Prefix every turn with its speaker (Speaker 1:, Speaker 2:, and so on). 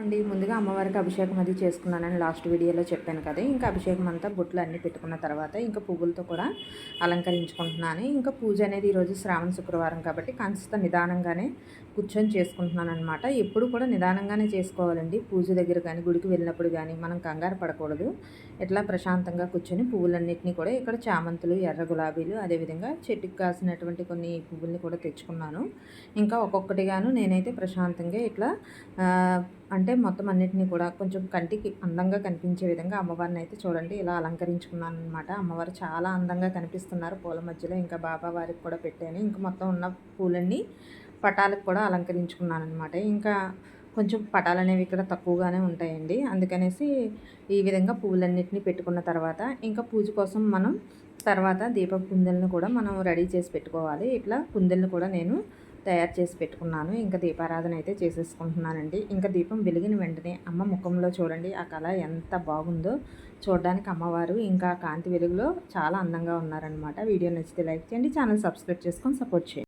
Speaker 1: అండి. ముందుగా అమ్మవారికి అభిషేకం అది చేసుకున్నానని లాస్ట్ వీడియోలో చెప్పాను కదా. ఇంకా అభిషేకం అంతా బొట్లు అన్నీ పెట్టుకున్న తర్వాత ఇంకా పువ్వులతో కూడా అలంకరించుకుంటున్నాను. ఇంకా పూజ అనేది ఈరోజు శ్రావణ శుక్రవారం కాబట్టి కాస్త నిదానంగానే కూర్చొని చేసుకుంటున్నాను అనమాట ఎప్పుడు కూడా నిదానంగానే చేసుకోవాలండి. పూజ దగ్గర కానీ గుడికి వెళ్ళినప్పుడు కానీ మనం కంగారు పడకూడదు. ఎట్లా ప్రశాంతంగా కూర్చొని పువ్వులన్నింటినీ కూడా ఇక్కడ చామంతులు ఎర్ర గులాబీలు అదేవిధంగా చెట్టుకు కాసినటువంటి కొన్ని పువ్వుల్ని కూడా తెచ్చుకున్నాను. ఇంకా ఒక్కొక్కటిగాను నేనైతే ప్రశాంతంగా ఇట్లా అంటే మొత్తం అన్నిటినీ కూడా కొంచెం కంటికి అందంగా కనిపించే విధంగా అమ్మవారిని అయితే చూడండి. ఇలా అలంకరించుకున్నాను అనమాట అమ్మవారు చాలా అందంగా కనిపిస్తున్నారు పూల మధ్యలో. ఇంకా బాబా వారికి కూడా పెట్టాను. ఇంకా మొత్తం ఉన్న పూలన్నీ పటాలకు కూడా అలంకరించుకున్నాను అనమాట ఇంకా కొంచెం పటాలు అనేవి ఇక్కడ తక్కువగానే ఉంటాయండి. అందుకనేసి ఈ విధంగా పువ్వులన్నింటినీ పెట్టుకున్న తర్వాత ఇంకా పూజ కోసం మనం తర్వాత దీప కుందెలను కూడా మనం రెడీ చేసి పెట్టుకోవాలి. ఇట్లా కుందెలను కూడా నేను తయారు చేసి పెట్టుకున్నాను. ఇంకా దీపారాధన అయితే చేసేసుకుంటున్నానండి. ఇంకా దీపం వెలిగిన వెంటనే అమ్మ ముఖంలో చూడండి ఆ కళ ఎంత బాగుందో. చూడడానికి అమ్మవారు ఇంకా కాంతి వెలుగులో చాలా అందంగా ఉన్నారనమాట వీడియో నచ్చితే లైక్ చేయండి ఛానల్ సబ్స్క్రైబ్ చేసుకొని సపోర్ట్ చేయండి.